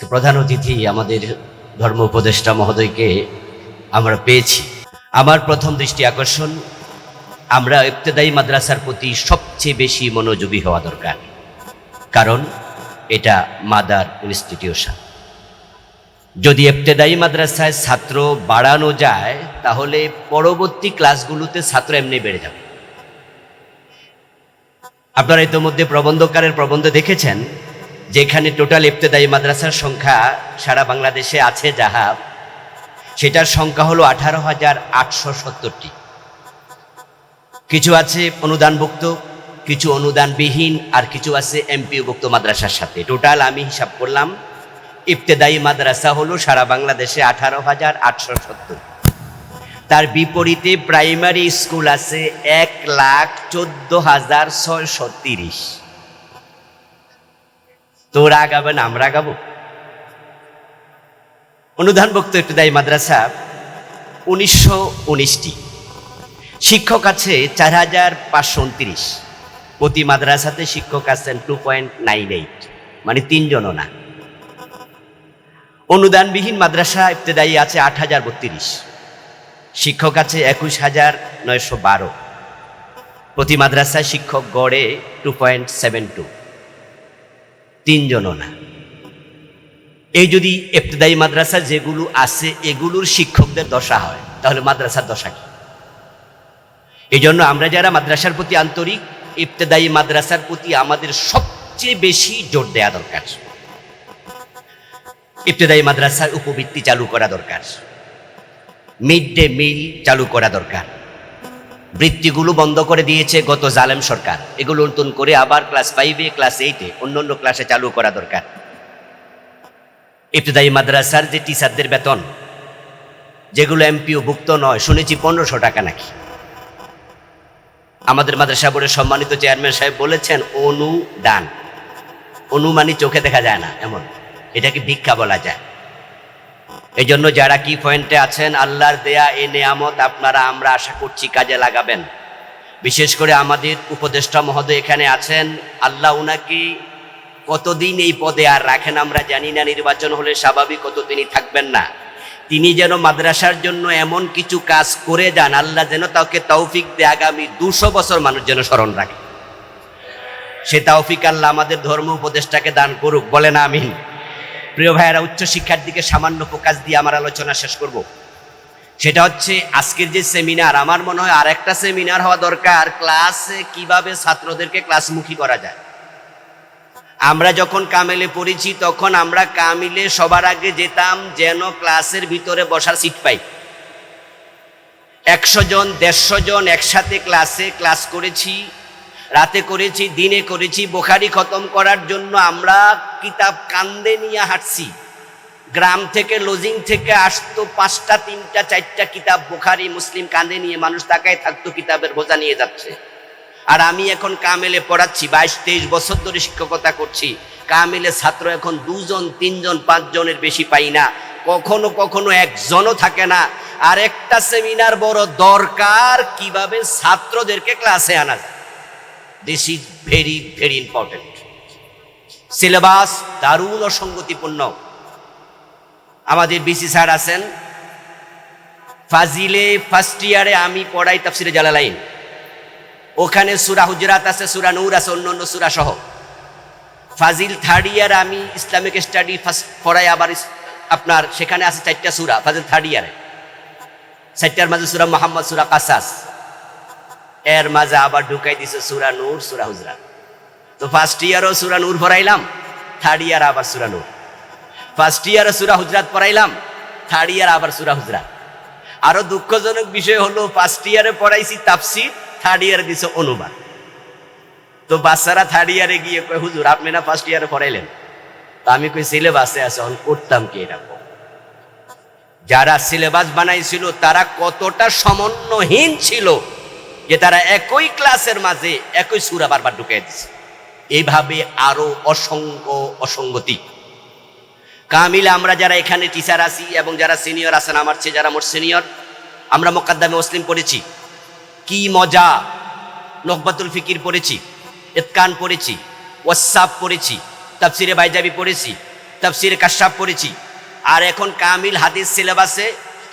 প্রধান অতিথি আমাদের ধর্ম উপদেষ্টা মহোদয়কে আমরা পেয়েছি। আমার প্রথম দৃষ্টি আকর্ষণ, আমরা ইবতেদায়ী মাদ্রাসার প্রতি সবচেয়ে বেশি মনোযোগী হওয়া দরকার। কারণ এটা মাদার ইনস্টিটিউশন। যদি ইবতেদায়ী মাদ্রাসায় ছাত্র বাড়ানো যায়, তাহলে পরবর্তী ক্লাসগুলোতে ছাত্র এমনি বেড়ে যাবে। আপনারা ইতিমধ্যে প্রবন্ধকারের প্রবন্ধ দেখেছেন? যেখানে টোটাল ইফতেদায়ী মাদ্রাসার সংখ্যা সারা বাংলাদেশে আছে যাহা, সেটার সংখ্যা হলো আঠারো হাজার আটশো সত্তরটি। কিছু আছে অনুদানভুক্ত, কিছু অনুদানবিহীন, আর কিছু আছে এমপিওভুক্ত মাদ্রাসার সাথে। টোটাল আমি হিসাব করলাম ইফতেদায়ী মাদ্রাসা হলো সারা বাংলাদেশে আঠারো হাজার আটশো সত্তর। তার বিপরীতে প্রাইমারি স্কুল আছে এক লাখ চোদ্দ হাজার ছয়শো তিরিশ। তোরা আগাবেন আমরা আগাবো। অনুদানভুক্ত ইবতেদায়ী মাদ্রাসা। উনিশশো উনিশটি। শিক্ষক আছে চার হাজার পাঁচশো উনত্রিশ। প্রতি মাদ্রাসাতে শিক্ষক আছেন টু পয়েন্ট নাইন এইট মানে তিনজনও না। অনুদানবিহীন মাদ্রাসা ইবতেদায়ী আছে আট হাজার বত্রিশ। শিক্ষক আছে একুশ হাজার নয়শো বারো। প্রতি মাদ্রাসায় শিক্ষক গড়ে টু পয়েন্ট সেভেন টু তিনজনও না। এই যদি ইবতেদায়ী মাদ্রাসা যেগুলো আছে, এগুলোর শিক্ষকদের দশা হয়, তাহলে মাদ্রাসার দশা কি? এই জন্য আমরা যারা মাদ্রাসার প্রতি আন্তরিক, ইবতেদায়ী মাদ্রাসার প্রতি আমাদের সবচেয়ে বেশি জোর দেওয়া দরকার। ইবতেদায়ী মাদ্রাসার উপবৃত্তি চালু করা দরকার। মিড ডে মিল চালু করা দরকার। বৃত্তিগুলো বন্ধ করে দিয়েছে গত জালেম সরকার। এগুলো নতুন করে আবার ক্লাস ফাইভে ক্লাস এইটে অন্য অন্য ক্লাসে চালু করা দরকার। ইবতেদায়ী মাদ্রাসার যে টিচারদের বেতন, যেগুলো এমপিও ভুক্ত নয়, শুনেছি পনেরোশো টাকা নাকি। আমাদের মাদ্রাসা বোর্ডের সম্মানিত চেয়ারম্যান সাহেব বলেছেন, অনুদান। অনুমানি চোখে দেখা যায় না, এমন। এটাকে ভিক্ষা বলা যায়? এই জন্য যারা কি পয়েন্টে আছেন, আল্লাহর দেয়া এ নেয়ামত আপনারা আমরা আশা করছি কাজে লাগাবেন। বিশেষ করে আমাদের উপদেষ্টা মহোদয় এখানে আছেন। আল্লাহ উনাকে কতদিন এই পদে আর রাখেন আমরা জানি না, নির্বাচন হলে স্বাভাবিক কত তিনি থাকবেন না। তিনি যেন মাদ্রাসার জন্য এমন কিছু কাজ করে যান, আল্লাহ যেন তাকে তৌফিক দিয়ে আগামী দুশো বছর মানুষ যেন স্মরণ রাখে। সে তৌফিক আল্লাহ আমাদের ধর্ম উপদেষ্টাকে দান করুক, বলেন আমিন। প্রিয় ভাইয়েরা উচ্চ শিক্ষার দিকে সামান্য ফোকাস দিয়ে আমার আলোচনা শেষ করব। সেটা হচ্ছে, আজকের যে সেমিনার আমার মনে হয় আর একটা সেমিনার হওয়া দরকার ক্লাসে কীভাবে ছাত্রদেরকে ক্লাসমুখী করা যায়। আমরা যখন কামেলে পড়েছি, তখন আমরা কামিলে সবার আগে যেতাম, যেন ক্লাসের ভিতরে বসার সিট পাই। একশো জন, দেড়শো জন একসাথে ক্লাসে ক্লাস করেছি রাতে করেছি, দিনে করেছি, বোখারি খতম করার জন্য আমরা কিতাব কান্দে নিয়ে হাঁটছি। গ্রাম থেকে, লজিং থেকে আসতো পাঁচটা, তিনটা, চারটা কিতাব বোখারি, মুসলিম কান্দে নিয়ে মানুষ তাকায় থাকতো, কিতাবের বোঝা নিয়ে যাচ্ছে। আর আমি এখন কামেলে পড়াচ্ছি, বাইশ, তেইশ বছর ধরে শিক্ষকতা করছি। কামেলে ছাত্র এখন দুজন, তিনজন, পাঁচজনের বেশি পাই না। কখনো কখনো একজনও থাকে না। আর একটা সেমিনার বড় দরকার, কীভাবে ছাত্রদেরকে ক্লাসে আনা যায়। This is very very important syllabus দারুণ অসঙ্গতিপূর্ণ আমাদের বিসি স্যার আছেন। ফাজিলে ফার্স্ট ইয়ারে আমি পড়াই তাফসিরে জালালাইন। ওখানে সুরা হুজরাত আছে, সুরা নূর আছে অন্য অন্য সুরা সহ ফাজিল থার্ড ইয়ার আমি ইসলামিক স্টাডি ফার্স্ট পড়াই, আবার আপনার সেখানে আছে চারটা সুরা, ফাজিল থার্ড ইয়ারে চারটার মাঝে সুরা মোহাম্মদ, সুরা কাসাস। এর মাঝে আবার ঢুকাই দিছে সুরা নূর, সুরা হুজরাত। তো ফার্স্ট ইয়ারও সুরা নূর পড়াইলাম থার্ড ইয়ার আবার সুরা নূর। ফার্স্ট ইয়ারে সুরা হুজরাত পড়াইলাম থার্ড ইয়ার আবার সুরা হুজরাত। আরও দুঃখজনক বিষয় হলো ফার্স্ট ইয়ারে পড়াইছি তাফসির থার্ড ইয়ারে দিছে অনুবাদ। তো বাচ্চারা থার্ড ইয়ারে গিয়ে কয়, হুজুর, আপনি না ফার্স্ট ইয়ারে পড়াইলেন? তো আমি কই, সিলেবাসে আছে, এখন করতাম কি এরকম যারা সিলেবাস বানাইছিল, তারা কতটা সমন্বয়হীন ছিল যে তারা একই ক্লাসের মাঝে একই সুরা বারবার ঢুকে দিছে এইভাবে আরও অসংখ্য অসঙ্গতি। কামিল, আমরা যারা এখানে টিচার আছি এবং যারা সিনিয়র আছেন, আমার চেয়ে যারা মোট সিনিয়র আমরা মোকাদ্দামে মুসলিম পড়েছি। কি মজা! নকবাতুল ফিকির পড়েছি, এতকান পড়েছি ওয়াসাব পড়েছি, তাফসিরে বাইজাবি পড়েছি, তাফসিরে কাশাব পড়েছি। আর এখন কামিল হাদিস সিলেবাসে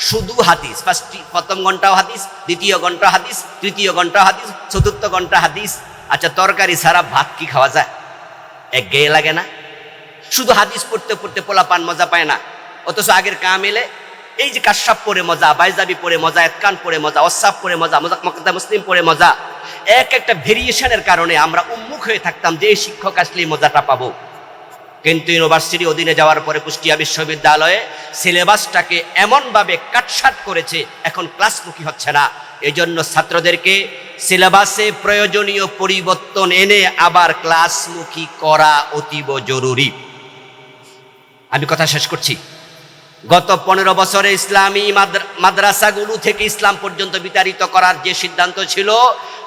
শুধু হাদিস। ফার্স্ট প্রথম ঘন্টাও হাদিস, দ্বিতীয় ঘণ্টা হাদিস, তৃতীয় ঘণ্টা হাদিস, চতুর্থ ঘণ্টা হাদিস। আচ্ছা তরকারি ছাড়া ভাত কি খাওয়া যায়? এক গেয়ে লাগে না? শুধু হাদিস পড়তে পড়তে পোলা পান মজা পায় না। অথচ আগের কামিলে এই যে কাশাব পরে মজা, বাইজাবি পরে মজা, এতকান পরে মজা অসাপ পরে মজা মজা মুসলিম পরে মজা। এক একটা ভেরিয়েশনের কারণে আমরা উন্মুখ হয়ে থাকতাম যে এই শিক্ষক আসলে মজাটা পাবো। কিন্তু ইউনিভার্সিটি অধীনে যাওয়ার পরে কুষ্টিয়া বিশ্ববিদ্যালয়ে সিলেবাসটাকে এমনভাবে কাটসাট করেছে, এখন ক্লাসমুখী হচ্ছে না। এই জন্য ছাত্রদেরকে সিলেবাসে প্রয়োজনীয় পরিবর্তন এনে আবার ক্লাসমুখী করা অতীব জরুরি। আমি কথা শেষ করছি। গত পনেরো বছরে ইসলামী মাদ্রা- মাদ্রাসাগুলো থেকে ইসলাম পর্যন্ত বিতাড়িত করার যে সিদ্ধান্ত ছিল,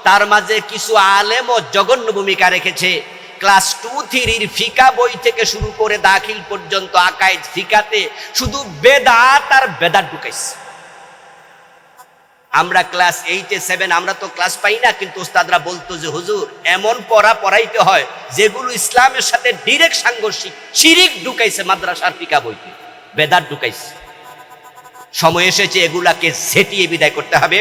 তার মাঝে কিছু আলেম ও জঘন্য ভূমিকা রেখেছে। ক্লাস টু থ্রির ফিকা বই থেকে শুরু করে দাখিল পর্যন্ত আকাইদ ফিকাতে শুধু বেদাত আর বেদাত ঢুকাইছে। আমরা ক্লাস এইটে সেভেন আমরা তো ক্লাস পাই না, কিন্তু ওস্তাদরা বলতো যে, হুজুর, এমন পড়া পড়াইতে হয় যেগুলো ইসলামের সাথে ডিরেক্ট সাংঘর্ষিক, শিরিক ঢুকাইছে মাদ্রাসার ফিকা বইতে, বেদাত ঢুকাইছে। সময় এসেছে এগুলাকে ঝেটিয়ে বিদায় করতে হবে।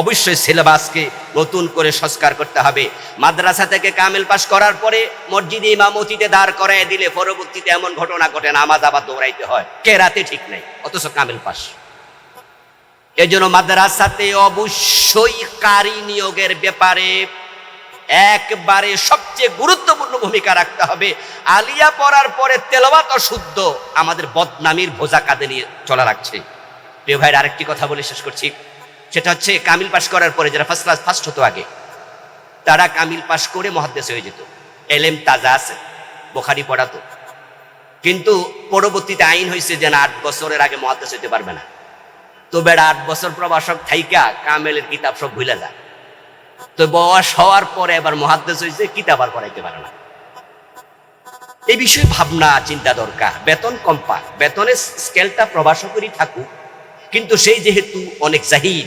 অবশ্যই সিলেবাসকে নতুন করে সংস্কার করতে হবে। মাদ্রাসা থেকে কামেল পাশ করার পরে মসজিদে ইমামতিতে দাঁড় করায় দিলে পরবর্তীতে এমন ঘটনা ঘটে নামাজ আবার দৌড়াইতে হয়। কে রাতে ঠিক নাই, অথচ কামেল পাশ। এজন্য মাদ্রাসাতে অবশ্যই কারি নিয়োগের ব্যাপারে একবারে সবচেয়ে গুরুত্বপূর্ণ ভূমিকা রাখতে হবে। আলিয়া পড়ার পরে তেলবাত অশুদ্ধ আমাদের বদনামির ভোজা কাঁধে নিয়ে চলা রাখছে প্রিয় ভাইয়ের আরেকটি কথা বলে শেষ করছি। সেটা হচ্ছে কামিল পাশ করার পরে যারা ফার্স্ট ক্লাস ফার্স্ট হতো আগে, তারা কামিল পাশ করে মহাদ্দেশ হয়ে যেত। এলেম তাজা আছে, বোখারি পড়াতো। কিন্তু পরবর্তীতে আইন হয়েছে যে না, আট বছরের আগে মহাদ্দেশ হইতে পারবে না। তো বেড়া আট বছর প্রবাসক থাইকা কামেলের কিতাব সব ভুলে যায়। তো বয়স হওয়ার পরে এবার মহাদ্দেশ হয়েছে কিতাব আর পড়াইতে পারে না। এই বিষয়ে ভাবনা, চিন্তা দরকার। বেতন কম পাক বেতনের স্কেলটা প্রবাসকরই থাকুক কিন্তু সেই যেহেতু অনেক জাহিদ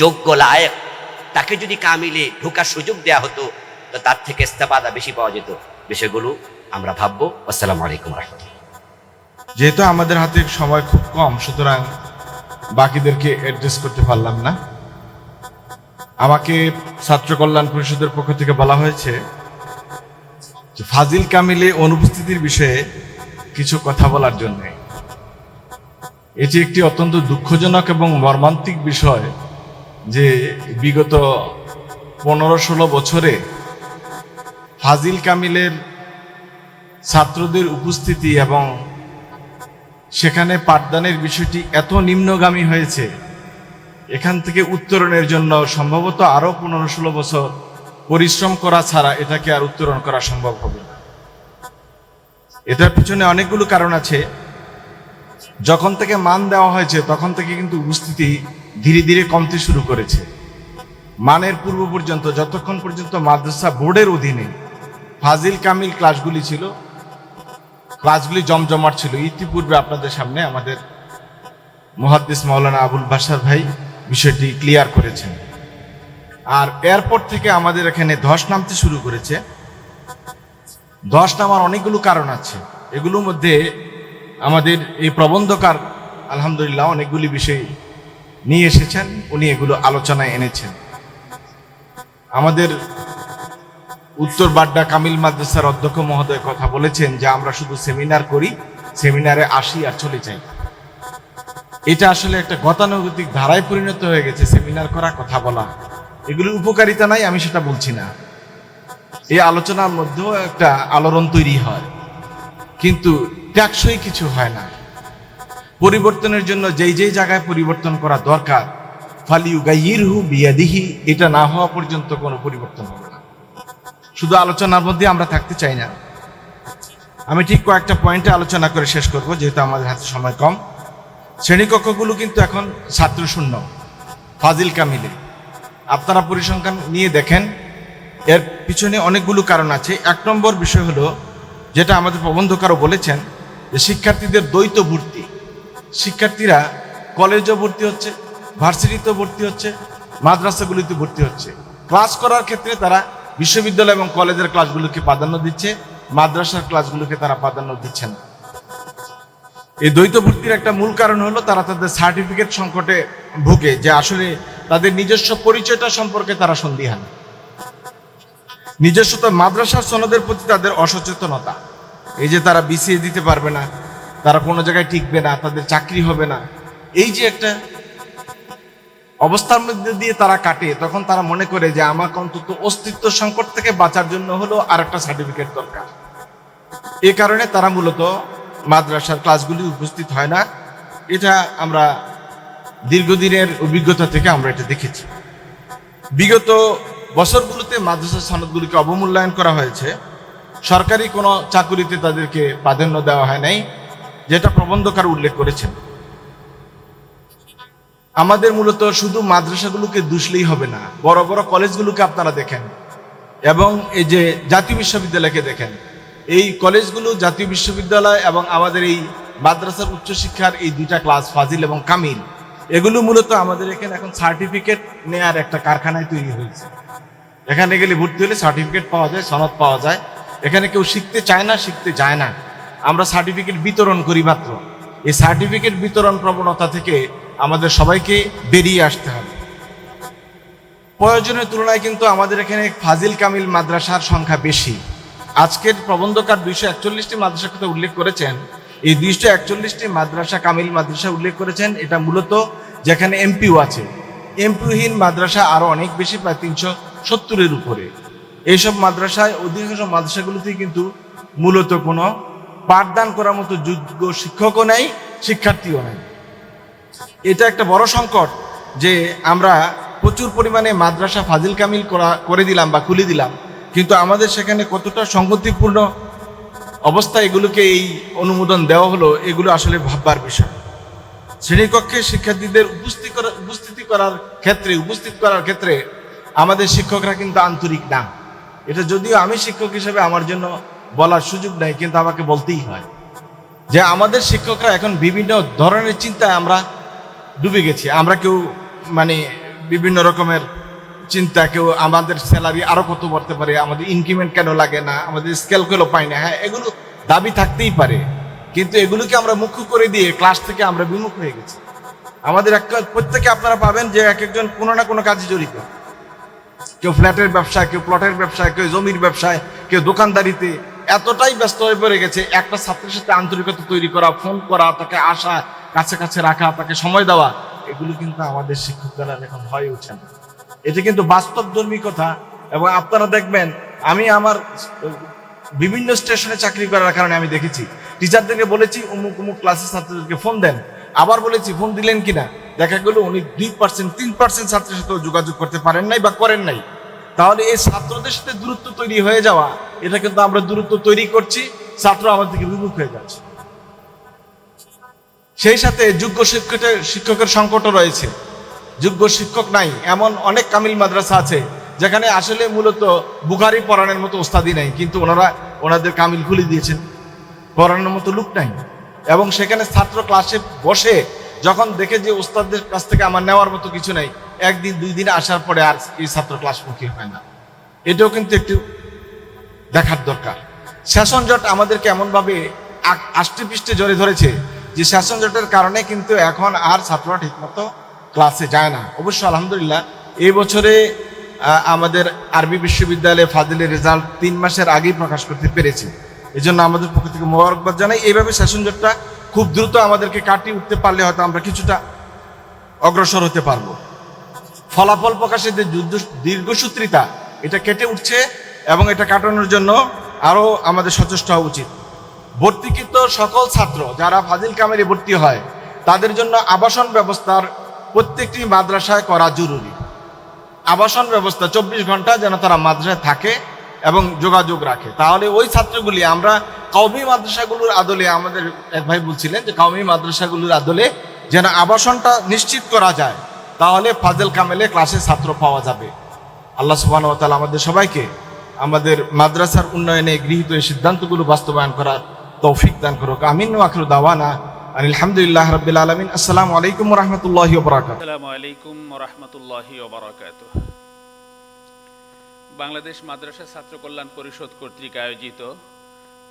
যোগ্য লায়ক, তাকে যদি কামিলে ঢোকার সুযোগ দেয়া হতো, তো তার থেকে ইস্তেফাদা বেশি পাওয়া যেত। বিষয়গুলো আমরা ভাববো। আসসালামু আলাইকুম রহমতুল্লাহ। যেহেতু আমাদের হাতে সময় খুব কম, সুতরাং বাকিদেরকে অ্যাড্রেস করতে পারলাম না। আমাকে ছাত্র কল্যাণ পরিষদের পক্ষ থেকে বলা হয়েছে ফাজিল কামিলে অনুপস্থিতির বিষয়ে কিছু কথা বলার জন্য এটি একটি অত্যন্ত দুঃখজনক এবং মর্মান্তিক বিষয় যে বিগত পনেরো ষোলো বছরে ফাজিল কামিলের ছাত্রদের উপস্থিতি এবং সেখানে পাঠদানের বিষয়টি এত নিম্নগামী হয়েছে, এখান থেকে উত্তরণের জন্য সম্ভবত আরও পনেরো ষোলো বছর পরিশ্রম করা ছাড়া এটাকে আর উত্তরণ করা সম্ভব হবে না। এটার পিছনে অনেকগুলো কারণ আছে। যখন থেকে মান দেওয়া হয়েছে, তখন থেকে কিন্তু উপস্থিতি ধীরে ধীরে কমতে শুরু করেছে। মানের পূর্ব পর্যন্ত, যতক্ষণ পর্যন্ত মাদ্রাসা বোর্ডের অধীনে ফাজিল কামিল ক্লাসগুলি ছিল, ক্লাসগুলি জমজমাট ছিল, ইতিপূর্বে আপনাদের সামনে আমাদের মুহাদ্দিস মাওলানা আবুল বাসার ভাই বিষয়টি ক্লিয়ার করেছেন। আর এরপর থেকে আমাদের এখানে ধস নামতে শুরু করেছে। ধস নামার অনেকগুলো কারণ আছে। এগুলোর মধ্যে আমাদের এই প্রবন্ধকার আলহামদুলিল্লাহ অনেকগুলি বিষয় নিয়ে এসেছেন। উনি এগুলো আলোচনায় এনেছেন। আমাদের উত্তর বাড্ডা কামিল মাদ্রাসার অধ্যক্ষ মহোদয় কথা বলেছেন যে, আমরা শুধু সেমিনার করি, সেমিনারে আসি আর চলে যাই। এটা আসলে একটা গতানুগতিক ধারায় পরিণত হয়ে গেছে, সেমিনার করা, কথা বলা। এগুলোর উপকারিতা নাই, আমি সেটা বলছি না। এই আলোচনার মধ্যেও একটা আলোড়ন তৈরি হয়। কিন্তু ট্যাক্সই কিছু হয় না। পরিবর্তনের জন্য যেই যেই জায়গায় পরিবর্তন করা দরকার ফালিউ গাইরহু বিয়াদিহি, এটা না হওয়া পর্যন্ত কোনো পরিবর্তন হবে না। শুধু আলোচনার মধ্যে আমরা থাকতে চাই না। আমি ঠিক কয়েকটা পয়েন্টে আলোচনা করে শেষ করব, যেহেতু আমাদের হাতে সময় কম। শ্রেণীকক্ষগুলো কিন্তু এখন ছাত্র শূন্য ফাজিল কামিলে। আপনারা পরিসংখ্যান নিয়ে দেখেন, এর পিছনে অনেকগুলো কারণ আছে। এক নম্বর বিষয় হলো, যেটা আমাদের প্রবন্ধকারও বলেছেন যে শিক্ষার্থীদের দ্বৈত ভর্তি। শিক্ষার্থীরা কলেজও ভর্তি হচ্ছে, ভার্সিটিতেও ভর্তি হচ্ছে, মাদ্রাসাগুলিতে ভর্তি হচ্ছে। ক্লাস করার ক্ষেত্রে তারা বিশ্ববিদ্যালয় এবং কলেজের ক্লাসগুলোকে প্রাধান্য দিচ্ছে, মাদ্রাসার ক্লাসগুলোকে তারা প্রাধান্য দিচ্ছে না। এই দ্বৈত ভর্তির একটা মূল কারণ হলো তারা তাদের সার্টিফিকেট সংকটে ভুগে, যে আসলে তাদের নিজস্ব পরিচয়টা সম্পর্কে তারা সন্দিহান। নিজস্ব মাদ্রাসার সনদের প্রতি তাদের অসচেতনতা। এই যে তারা বিসিএ দিতে পারবে না, তারা কোনো জায়গায় টিকবে না, তাদের চাকরি হবে না। এই যে একটা অবস্থার মধ্যে দিয়ে তারা কাটে, তখন তারা মনে করে যে আমাকে অন্তত অস্তিত্ব সংকট থেকে বাঁচার জন্য হলো আর একটা সার্টিফিকেট দরকার। এ কারণে তারা মূলত মাদ্রাসার ক্লাসগুলি উপস্থিত হয় না। এটা আমরা দীর্ঘদিনের অভিজ্ঞতা থেকে আমরা এটা দেখেছি। বিগত বছরগুলোতে মাদ্রাসা সনদগুলিকে অবমূল্যায়ন করা হয়েছে। সরকারি কোনো চাকুরিতে তাদেরকে প্রাধান্য দেওয়া হয় নাই, যেটা প্রবন্ধকার উল্লেখ করেছেন। আমাদের মূলত শুধু মাদ্রাসাগুলোকে দুষলেই হবে না, বড় বড় কলেজগুলোকে আপনারা দেখেন, এবং এই যে জাতীয় বিশ্ববিদ্যালয়কে দেখেন। এই কলেজগুলো, জাতীয় বিশ্ববিদ্যালয় এবং আমাদের এই মাদ্রাসার উচ্চশিক্ষার এই দুইটা ক্লাস, ফাজিল এবং কামিল, এগুলো মূলত আমাদের এখানে এখন সার্টিফিকেট নেয়ার একটা কারখানায় তৈরি হয়েছে। এখানে গেলে ভর্তি হলে সার্টিফিকেট পাওয়া যায়, সনদ পাওয়া যায় এখানে কেউ শিখতে চায় না, শিখতে যায় না। আমরা সার্টিফিকেট বিতরণ করি মাত্র। এই সার্টিফিকেট বিতরণ প্রবণতা থেকে আমাদের সবাইকে বেরিয়ে আসতে হবে। প্রয়োজনের তুলনায় কিন্তু আমাদের এখানে ফাজিল কামিল মাদ্রাসার সংখ্যা বেশি। আজকের প্রবন্ধকার দুইশো একচল্লিশটি মাদ্রাসার কথা উল্লেখ করেছেন? এই দুইশো একচল্লিশটি মাদ্রাসা কামিল মাদ্রাসা উল্লেখ করেছেন, এটা মূলত যেখানে এমপিও আছে। এমপিওহীন মাদ্রাসা আরও অনেক বেশি, প্রায় তিনশো সত্তরের উপরে। এইসব মাদ্রাসায়, অধিকাংশ মাদ্রাসাগুলোতেই কিন্তু মূলত কোনো পাঠদান করার মতো যোগ্য শিক্ষকও নেই, শিক্ষার্থীও নেই। এটা একটা বড় সংকট যে আমরা প্রচুর পরিমাণে মাদ্রাসা ফাজিল কামিল করা, করে দিলাম বা খুলে দিলাম। কিন্তু আমাদের সেখানে কতটা সংগতিপূর্ণ অবস্থা এগুলোকে এই অনুমোদন দেওয়া হলো, এগুলো আসলে ভাববার বিষয়। শ্রেণীকক্ষে শিক্ষার্থীদের উপস্থিত করা, উপস্থিতি করার ক্ষেত্রে, উপস্থিত করার ক্ষেত্রে আমাদের শিক্ষকরা কিন্তু আন্তরিক না। এটা যদিও আমি শিক্ষক হিসেবে আমার জন্য বলার সুযোগ নেই, কিন্তু আমাকে বলতেই হয় যে আমাদের শিক্ষকরা এখন বিভিন্ন ধরনের চিন্তায় আমরা ডুবে গেছি। আমরা কেউ মানে বিভিন্ন রকমের চিন্তা, কেউ আমাদের স্যালারি আরও কত বাড়তে পারে, আমাদের ইনক্রিমেন্ট কেন লাগে না, আমাদের স্কেল কেন পাই না হ্যাঁ এগুলো দাবি থাকতেই পারে। কিন্তু এগুলোকে আমরা মুখ্য করে দিয়ে ক্লাস থেকে আমরা বিমুখ হয়ে গেছি। আমাদের এক প্রত্যেকে আপনারা পাবেন যে এক একজন কোনো না কোনো কাজে জড়িত। কেউ ফ্ল্যাটের ব্যবসায়, কেউ প্লটের ব্যবসায়, কেউ জমির ব্যবসায়, কেউ দোকানদারিতে এতটাই ব্যস্ত হয়ে পড়ে গেছে, একটা ছাত্রের সাথে আন্তরিকতা তৈরি করা ফোন করা, তাকে আসা কাছে কাছে রাখা, তাকে সময় দেওয়া, এগুলো কিন্তু আমাদের শিক্ষক দ্বারা এখন হয়ে উঠছে না। এটা কিন্তু বাস্তবধর্মী কথা এবং আপনারা দেখবেন, আমি আমার, বিভিন্ন স্টেশনে চাকরি করার কারণে আমি দেখেছি। টিচারদেরকে বলেছি, অমুক অমুক ক্লাসের ছাত্রদেরকে ফোন দেন। আবার বলেছি ফোন দিলেন কিনা? দেখা গেল উনি দুই পার্সেন্ট তিন পার্সেন্ট ছাত্রের সাথেও যোগাযোগ করতে পারেন নাই বা করেন নাই। তাহলে এই ছাত্রদের সাথে দূরত্ব তৈরি হয়ে যাওয়া, এটা কিন্তু আমরা দূরত্ব তৈরি করছি, ছাত্র আমাদের থেকে বিমুখ হয়ে যাচ্ছে। সেই সাথে যোগ্য শিক্ষকের শিক্ষকের সংকটও রয়েছে। যোগ্য শিক্ষক নাই, এমন অনেক কামিল মাদ্রাসা আছে, যেখানে আসলে মূলত বুখারি পড়ানোর মতো ওস্তাদি নাই, কিন্তু ওনারা, ওনাদের কামিল খুলে দিয়েছেন, পড়ানোর মতো লুক নাই। এবং সেখানে ছাত্র ক্লাসে বসে যখন দেখে যে ওস্তাদদের কাছ থেকে আমার নেওয়ার মতো কিছু নাই, একদিন, দুই দিন আসার পরে আর এই ছাত্র ক্লাসমুখী হয় না। এটাও কিন্তু একটু দেখার দরকার। শাসন জট আমাদেরকে এমনভাবে আ- আষ্টে পৃষ্ঠে জড়ে ধরেছে যে শাসন জটের কারণে কিন্তু এখন আর ছাত্ররা ঠিকমতো ক্লাসে যায় না। অবশ্য আলহামদুলিল্লাহ, এই বছরে আমাদের আরবি বিশ্ববিদ্যালয়ে ফাজিলের রেজাল্ট তিন মাসের আগেই প্রকাশ করতে পেরেছি। এই জন্য আমাদের পক্ষ থেকে মোবারকবাদ জানাই। এইভাবে শাসন জটটা খুব দ্রুত আমাদেরকে কাটিয়ে উঠতে পারলে হয়তো আমরা কিছুটা অগ্রসর হতে পারব। ফলাফল প্রকাশে যে যুদ্ধ দীর্ঘসূত্রিতা, এটা কেটে উঠছে এবং এটা কাটানোর জন্য আরও আমাদের সচেষ্ট হওয়া উচিত। ভর্তিকৃত সকল ছাত্র যারা ফাজিল কামেরে ভর্তি হয়, তাদের জন্য আবাসন ব্যবস্থার প্রত্যেকটি মাদ্রাসায় করা জরুরি। আবাসন ব্যবস্থা চব্বিশ ঘণ্টা যেন তারা মাদ্রাসায় থাকে এবং যোগাযোগ রাখে। তাহলে ওই ছাত্রগুলি, আমরা কওমি মাদ্রাসাগুলোর আদলে আমাদের এক ভাই বলছিলেন যে, কওমি মাদ্রাসাগুলোর আদলে যেন আবাসনটা নিশ্চিত করা যায়, তাহলে ফাজেল কামেলে ক্লাসে ছাত্র পাওয়া যাবে। আল্লাহ সুবাহ তাআলা আমাদের সবাইকে আমাদের মাদ্রাসার উন্নয়নে গৃহীত এই সিদ্ধান্তগুলো বাস্তবায়ন করার তৌফিক দান করুক। আমিন আখরু দাওয়ানা আলহামদুলিল্লাহ রবিল আলমিন। আসসালামু আলাইকুম রহমতুল্লাহ আসসালামু আলাইকুম রহমতুল্লাহি বাংলাদেশ মাদ্রাসা ছাত্র কল্যাণ পরিষদ কর্তৃক আয়োজিত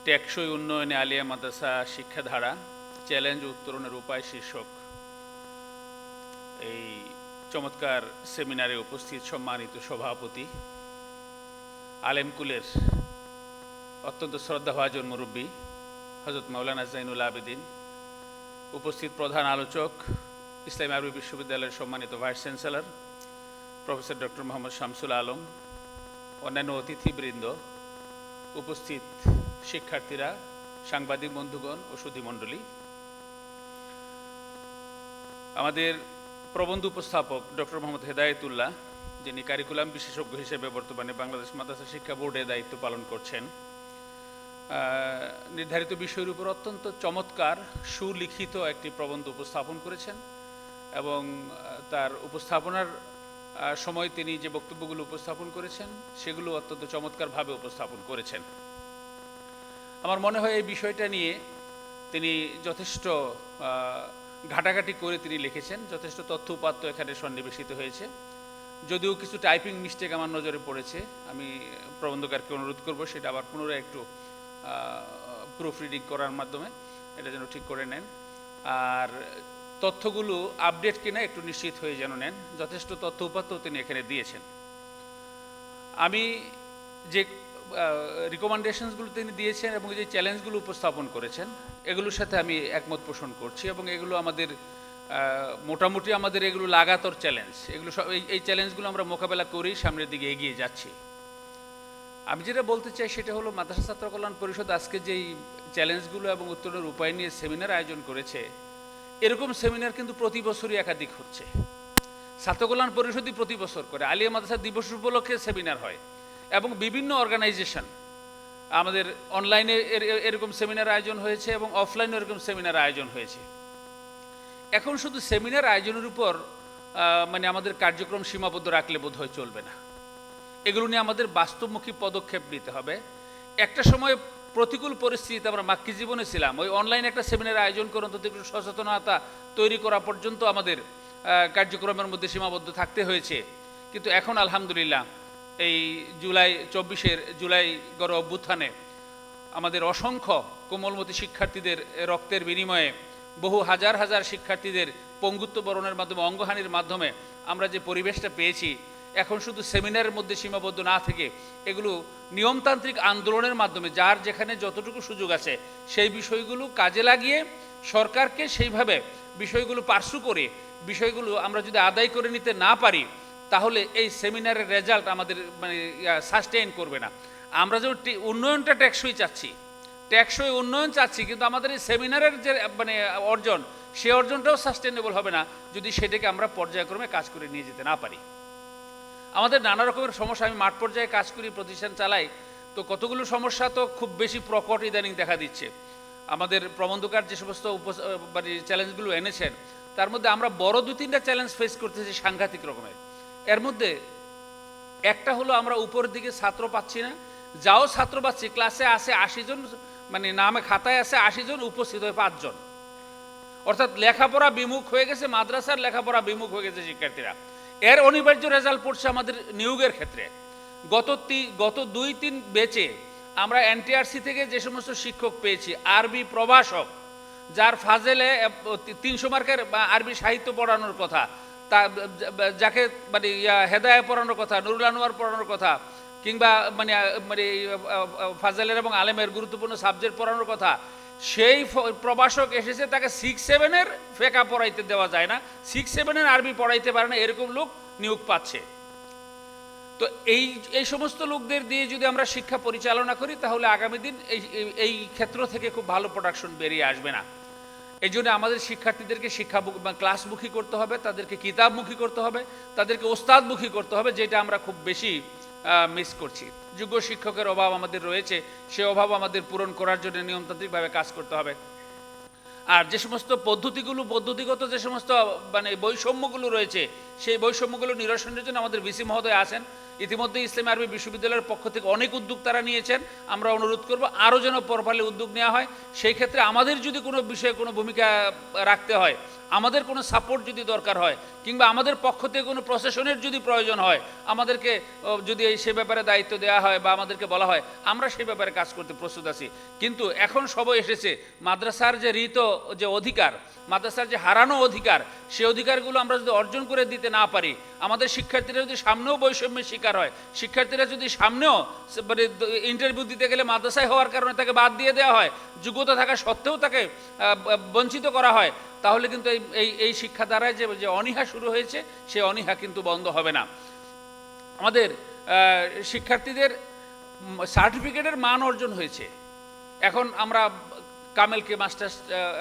টেকসই উন্নয়নে আলিয়া মাদ্রাসা শিক্ষাধারা চ্যালেঞ্জ উত্তরণের উপায় শীর্ষক এই চমৎকার সেমিনারে উপস্থিত সম্মানিত সভাপতি, আলেমকুলের অত্যন্ত শ্রদ্ধাভাজন মুরব্বী হজরত মাওলানা জাইনুল আবেদিন, উপস্থিত প্রধান আলোচক, ইসলামী আরবি বিশ্ববিদ্যালয়ের সম্মানিত vice chancellor, professor doctor Mohammad Shamsul Alam অন্যান্য অতিথিবৃন্দ, উপস্থিত শিক্ষার্থীরা, সাংবাদিক বন্ধুগণ ও সুধীমণ্ডলী আমাদের প্রবন্ধ উপস্থাপক ডক্টর মোহাম্মদ হেদায়েতুল্লাহ, যিনি কারিকুলাম বিশেষজ্ঞ হিসেবে বর্তমানে বাংলাদেশ মাদ্রাসা শিক্ষা বোর্ডে দায়িত্ব পালন করছেন নির্ধারিত বিষয়ের উপর অত্যন্ত চমৎকার সুলিখিত একটি প্রবন্ধ উপস্থাপন করেছেন এবং তার উপস্থাপনার সময় তিনি যে বক্তব্যগুলো উপস্থাপন করেছেন, সেগুলো অত্যন্ত চমৎকারভাবে উপস্থাপন করেছেন। আমার মনে হয় এই বিষয়টা নিয়ে তিনি যথেষ্ট ঘাটাঘাটি করে তিনি লিখেছেন, যথেষ্ট তথ্য উপাত্ত এখানে সন্নিবেশিত হয়েছে। যদিও কিছু টাইপিং মিস্টেক আমার নজরে পড়েছে, আমি প্রবন্ধকারকে অনুরোধ করব সেটা আবার পুনরায় একটু প্রুফ রিডিং করার মাধ্যমে, এটা যেন ঠিক করে নেন। আর তথ্যগুলো আপডেট কিনা একটু নিশ্চিত হয়ে যেন নেন। যথেষ্ট তথ্য উপাত্ত তিনি এখানে দিয়েছেন। আমি যে রিকমেন্ডেশনসগুলো তিনি দিয়েছেন এবং যে চ্যালেঞ্জগুলো উপস্থাপন করেছেন, এগুলোর সাথে আমি একমত পোষণ করছি এবং এগুলো আমাদের মোটামুটি আমাদের এগুলো লাগাতর চ্যালেঞ্জ এগুলো সব, এই- চ্যালেঞ্জগুলো আমরা মোকাবেলা করেই সামনের দিকে এগিয়ে যাচ্ছি। আমি যেটা বলতে চাই সেটা হলো, মাদ্রাসা ছাত্র কল্যাণ পরিষদ আজকে যেই চ্যালেঞ্জগুলো এবং উত্তরণের উপায় নিয়ে সেমিনার আয়োজন করেছে এরকম সেমিনার কিন্তু প্রতি বছরই একাধিক হচ্ছে। ছাত্র কল্যাণ পরিষদই প্রতি বছর করে। আলিয়া মাদ্রাসা দিবস উপলক্ষে সেমিনার হয়। এবং বিভিন্ন অর্গানাইজেশন আমাদের অনলাইনে এর- এর- এরকম সেমিনার আয়োজন হয়েছে এবং অফলাইনে এরকম সেমিনার আয়োজন হয়েছে। এখন শুধু সেমিনার আয়োজনের উপর মানে আমাদের কার্যক্রম সীমাবদ্ধ রাখলে বোধ হয় চলবে না। এগুলো নিয়ে আমাদের বাস্তবমুখী পদক্ষেপ নিতে হবে। একটা সময় প্রতিকূল পরিস্থিতিতে আমরা মাক্কি জীবনে ছিলাম। ওই অনলাইনে একটা সেমিনার আয়োজন করে অন্তত সচেতনতা তৈরি করা পর্যন্ত আমাদের কার্যক্রমের মধ্যে সীমাবদ্ধ থাকতে হয়েছে। কিন্তু এখন আলহামদুলিল্লাহ এই জুলাই চব্বিশের জুলাই গড় অভ্যুত্থানে আমাদের অসংখ্য কোমলমতি শিক্ষার্থীদের রক্তের বিনিময়ে বহু হাজার হাজার শিক্ষার্থীদের পঙ্গুত্ব বরণের মাধ্যমে, অঙ্গহানির মাধ্যমে আমরা যে পরিবেশটা পেয়েছি এখন শুধু সেমিনারের মধ্যে সীমাবদ্ধ না থেকে এগুলো নিয়মতান্ত্রিক আন্দোলনের মাধ্যমে, যার যেখানে যতটুকু সুযোগ আছে, সেই বিষয়গুলো কাজে লাগিয়ে সরকারকে সেইভাবে বিষয়গুলো পার্শ্ব করে, বিষয়গুলো আমরা যদি আদায় করে নিতে না পারি, তাহলে এই সেমিনারের রেজাল্ট আমাদের মানে সাস্টেইন করবে না। আমরা যেমন উন্নয়নটা ট্যাক্সই চাচ্ছি ট্যাক্সই উন্নয়ন চাচ্ছি, কিন্তু আমাদের এই সেমিনারের যে মানে অর্জন, সে অর্জনটাও সাস্টেনেবল হবে না যদি সেটাকে আমরা পর্যায়ক্রমে কাজ করে নিয়ে যেতে না পারি। আমাদের নানা রকমের সমস্যা, আমি মাঠ পর্যায়ে কাজ করি, প্রতিষ্ঠান চালাই, তো কতগুলো সমস্যা তো খুব বেশি প্রকট ইদানিং দেখা দিচ্ছে। আমাদের প্রবন্ধকার যে সমস্ত মানে চ্যালেঞ্জগুলো এনেছেন, তার মধ্যে আমরা বড় দু তিনটা চ্যালেঞ্জ ফেস করতেছি সাংঘাতিক রকমের। এর মধ্যে একটা হলো আমরা উপরের দিকে ছাত্র পাচ্ছি না, যাও ছাত্র পাচ্ছি ক্লাসে আসে আশি জন মানে নামে খাতায় আছে আশি জন, উপস্থিত হয় পাঁচজন অর্থাৎ লেখাপড়া বিমুখ হয়ে গেছে, মাদ্রাসার লেখাপড়া বিমুখ হয়ে গেছে শিক্ষার্থীরা। এর অনিবার্য রেজাল্ট পড়ছে আমাদের নিয়োগের ক্ষেত্রে। গত গত দুই, তিন বেচে আমরা এনটিআরসি থেকে যে সমস্ত শিক্ষক পেয়েছি, আরবি প্রভাষক, যার ফাজেলে তিনশো মার্কের আরবি সাহিত্য পড়ানোর কথা, তা যাকে মানে হেদায়া পড়ানোর কথা, নুরুল আনোয়ার পড়ানোর কথা, কিংবা মানে মানে ফাজেলের এবং আলেমের গুরুত্বপূর্ণ সাবজেক্ট পড়ানোর কথা সেই প্রভাষক এসেছে, তাকে সিক্স সেভেনের ফেকা পড়াইতে দেওয়া যায় না। সিক্স সেভেনের আরবি পড়াইতে পারে না, এরকম লোক নিয়োগ পাচ্ছে। তো এই এই সমস্ত লোকদের দিয়ে যদি আমরা শিক্ষা পরিচালনা করি, তাহলে আগামী দিন এই- এই ক্ষেত্র থেকে খুব ভালো প্রোডাকশন বেরিয়ে আসবে না। এই জন্য আমাদের শিক্ষার্থীদেরকে শিক্ষা ক্লাসমুখী করতে হবে, তাদেরকে কিতাবমুখী করতে হবে, তাদেরকে ওস্তাদমুখী করতে হবে, যেটা আমরা খুব বেশি মিস করছি। যোগ্য শিক্ষকের অভাব আমাদের রয়েছে, সে অভাব আমাদের পূরণ করার জন্য নিয়মতান্ত্রিকভাবে কাজ করতে হবে। আর যে সমস্ত পদ্ধতিগুলো, পদ্ধতিগত যে সমস্ত মানে বৈষম্যগুলো রয়েছে, সেই বৈষম্যগুলো নিরসনের জন্য আমাদের ভিসি মহোদয় আছেন ইতিমধ্যে ইসলামী আরবি বিশ্ববিদ্যালয়ের পক্ষ থেকে অনেক উদ্যোগ তারা নিয়েছেন। আমরা অনুরোধ করব আরও যেন পরপালে উদ্যোগ নেওয়া হয়। সেই ক্ষেত্রে আমাদের যদি কোনো বিষয়ে কোনো ভূমিকা রাখতে হয়, আমাদের কোনো সাপোর্ট যদি দরকার হয়, কিংবা আমাদের পক্ষ থেকে কোনো প্রশাসনের যদি প্রয়োজন হয়, আমাদেরকে যদি সে ব্যাপারে দায়িত্ব দেওয়া হয় বা আমাদেরকে বলা হয়, আমরা সেই ব্যাপারে কাজ করতে প্রস্তুত আছি। কিন্তু এখন সবাই এসেছে, মাদ্রাসার যে ঋত যে অধিকার, মাদ্রাসার যে হারানো অধিকার সেই অধিকারগুলো আমরা যদি অর্জন করে দিতে না পারি, আমাদের শিক্ষার্থীরা যদি সামনেও বৈষম্যের শিকার হয়। শিক্ষার্থীরা যদি সামনেও মানে ইন্টারভিউ দিতে গেলে মাদ্রাসায় হওয়ার কারণে তাকে বাদ দিয়ে দেওয়া হয়, যোগ্যতা থাকা সত্ত্বেও তাকে বঞ্চিত করা হয়, তাহলে কিন্তু এই এই শিক্ষা দ্বারায় যে যে অনীহা শুরু হয়েছে সেই অনীহা কিন্তু বন্ধ হবে না। আমাদের শিক্ষার্থীদের সার্টিফিকেটের মান অর্জন হয়েছে। এখন আমরা কামেলকে মাস্টার্স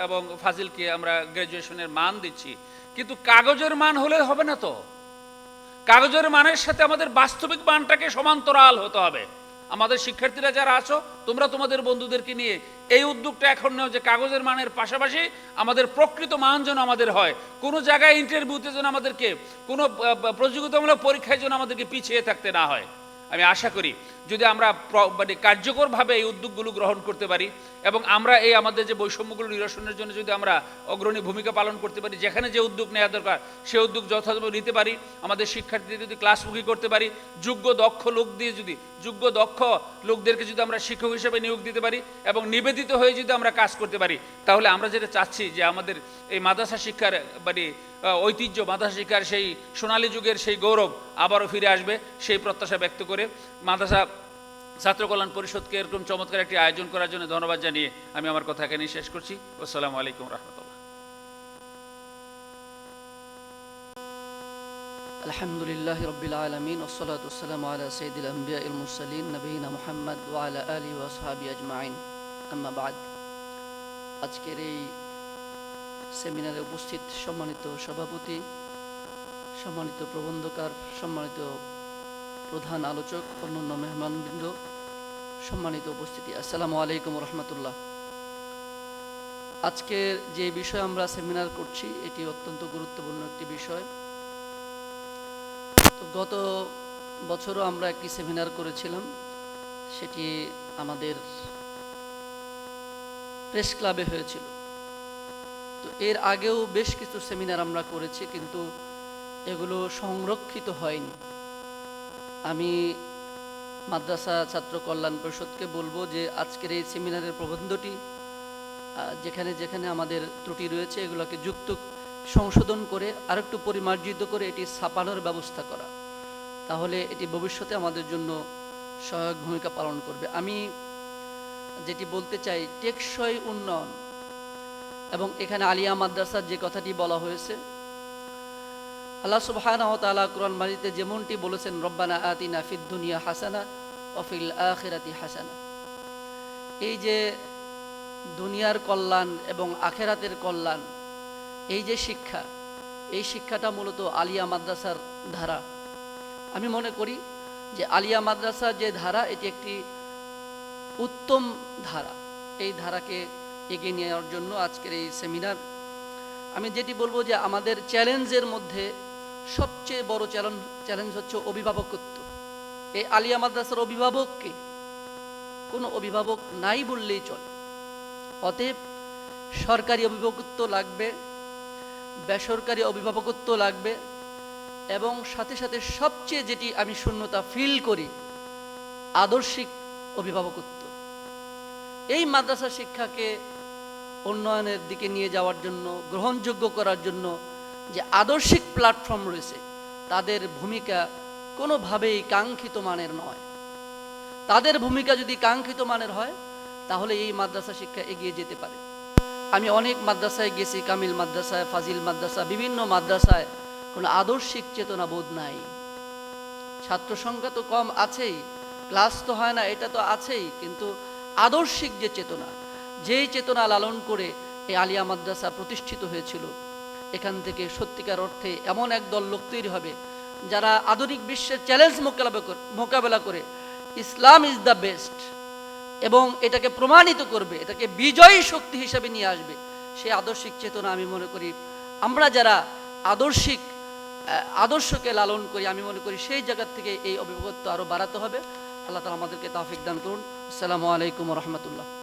এবং ফাজিলকে আমরা গ্র্যাজুয়েশনের মান দিচ্ছি। কিন্তু কাগজের মান হলে হবে না তো? কাগজের মানের সাথে আমাদের বাস্তবিক মানটাকে সমান্তরাল হতে হবে। আমাদের শিক্ষার্থীরা যারা আছো, তোমরা তোমাদের বন্ধুদেরকে নিয়ে এই উদ্যোগটা এখন নেও যে কাগজের মানের পাশাপাশি আমাদের প্রকৃত মান যেন আমাদের হয়। কোনো জায়গায় ইন্টারভিউতে যেন আমাদেরকে কোনো প্রতিযোগিতামূলক পরীক্ষায় যেন আমাদেরকে পিছিয়ে থাকতে না হয়। আমি আশা করি যদি আমরা মানে কার্যকরভাবে এই উদ্যোগগুলো গ্রহণ করতে পারি এবং আমরা এই আমাদের যে বৈষম্যগুলো নিরসনের জন্য যদি আমরা অগ্রণী ভূমিকা পালন করতে পারি, যেখানে যে উদ্যোগ নেওয়া দরকার, সে উদ্যোগ যথাযথ নিতে পারি, আমাদের শিক্ষার্থীদের যদি ক্লাসমুখী করতে পারি, যোগ্য দক্ষ লোক দিয়ে যদি, যোগ্য দক্ষ লোকদেরকে যদি আমরা শিক্ষক হিসেবে নিয়োগ দিতে পারি এবং নিবেদিত হয়ে যদি আমরা কাজ করতে পারি, তাহলে আমরা যেটা চাচ্ছি যে আমাদের এই মাদ্রাসা শিক্ষার মানে ঐতিহ্য, মাদ্রাসা শিক্ষার সেই সোনালী যুগের সেই গৌরব আবারও ফিরে আসবে, সেই প্রত্যাশা ব্যক্ত করে মাদ্রাসা ছাত্র কল্যাণ পরিষদকে এরকম চমৎকার একটি আয়োজন করার জন্য ধন্যবাদ জানিয়ে আমি আমার কথা এখানেই শেষ করছি আসসালামু আলাইকুম রহমতুল্লাহ الحمد لله رب العالمين والصلاة والسلام على سيد الأنبياء المرسلين نبينا محمد وعلى آله وأصحابه أجمعين أما بعد আজকের এই সেমিনারে উপস্থিত সম্মানিত সভাপতি সম্মানিত প্রবন্ধকার সম্মানিত প্রধান আলোচক অন্যান্য মেহমানবৃন্দ সম্মানিত উপস্থিতি। আসসালামু আলাইকুম রহমতুল্লাহ। আজকের যে বিষয় আমরা সেমিনার করছি, এটি অত্যন্ত গুরুত্বপূর্ণ একটি বিষয়। তো গত বছরও আমরা একটি সেমিনার করেছিলাম। সেটি আমাদের প্রেস ক্লাবে হয়েছিল। তো এর আগেও বেশ কিছু সেমিনার আমরা করেছি, কিন্তু এগুলো সংরক্ষিত হয়নি। আমি মাদ্রাসা ছাত্র কল্যাণ পরিষদকে বলব যে আজকের এই সেমিনারের প্রবন্ধটি যেখানে যেখানে আমাদের ত্রুটি রয়েছে, এগুলোকে যুক্ত সংশোধন করে আরেকটু পরিমার্জিত করে এটি ছাপানোর ব্যবস্থা করা। তাহলে এটি ভবিষ্যতে আমাদের জন্য সহায়ক ভূমিকা পালন করবে। আমি যেটি বলতে চাই, টেকসই উন্নয়ন এবং এখানে আলিয়া মাদ্রাসার যে কথাটি বলা হয়েছে আল্লাহ সুবহানাহু ওয়া তাআলা কোরআন মাজিদে যেমনটি বলেছেন, রব্বানা আতিনা ফিদ দুনিয়া হাসানা ওয়া ফিল আখিরাতি হাসানা। এই যে দুনিয়ার কল্যাণ এবং আখেরাতের কল্যাণ, এই যে শিক্ষা, এই শিক্ষাটা মূলত আলিয়া মাদ্রাসার ধারা। আমি মনে করি যে আলিয়া মাদ্রাসার যে ধারা, এটি একটি উত্তম ধারা। এই ধারাকে এগিয়ে নেওয়ার জন্য আজকের এই সেমিনার। আমি যেটি বলব যে আমাদের চ্যালেঞ্জের মধ্যে সবচেয়ে বড় চ্যালেঞ্জ চ্যালেঞ্জ হচ্ছে অভিভাবকত্ব। এই আলিয়া মাদ্রাসার অভিভাবককে কোনো অভিভাবক নাই বললেই চলে। অতএব সরকারি অভিভাবকত্ব লাগবে, বেসরকারি অভিভাবকত্ব লাগবে এবং সাথে সাথে সবচেয়ে যেটি আমি শূন্যতা ফিল করি, আদর্শিক অভিভাবকত্ব। এই মাদ্রাসা শিক্ষাকে উন্নয়নের দিকে নিয়ে যাওয়ার জন্য, গ্রহণযোগ্য করার জন্য যে আদর্শিক প্ল্যাটফর্ম রয়েছে, তাদের ভূমিকা কোনোভাবেই কাঙ্ক্ষিত মানের নয়। তাদের ভূমিকা যদি কাঙ্ক্ষিত মানের হয়, তাহলে এই মাদ্রাসা শিক্ষা এগিয়ে যেতে পারে। আমি অনেক মাদ্রাসায় গেছি, কামিল মাদ্রাসায়, ফাজিল মাদ্রাসা, বিভিন্ন মাদ্রাসায় কোনো আদর্শিক চেতনা বোধ নাই। ছাত্র সংখ্যা তো কম আছেই, ক্লাস তো হয় না, এটা তো আছেই, কিন্তু আদর্শিক যে চেতনা, যেই চেতনা লালন করে এই আলিয়া মাদ্রাসা প্রতিষ্ঠিত হয়েছিল এখান থেকে সত্যিকার অর্থে এমন এক দল লোক তৈরি হবে যারা আধুনিক বিশ্বের চ্যালেঞ্জ মোকাবেলা করে ইসলাম ইজ দ্য বেস্ট এবং এটাকে প্রমাণিত করবে, এটাকে বিজয়ী শক্তি হিসেবে নিয়ে আসবে। সেই আদর্শিক চেতনা আমি মনে করি, আমরা যারা আদর্শিক আদর্শকে লালন করি, আমি মনে করি সেই জায়গা থেকে এই অভিভাবকত্ব আরও বাড়াতে হবে। আল্লাহ তালা আমাদেরকে তাফিক দান করুন। আসসালামু আলাইকুম রহমতুল্লাহ।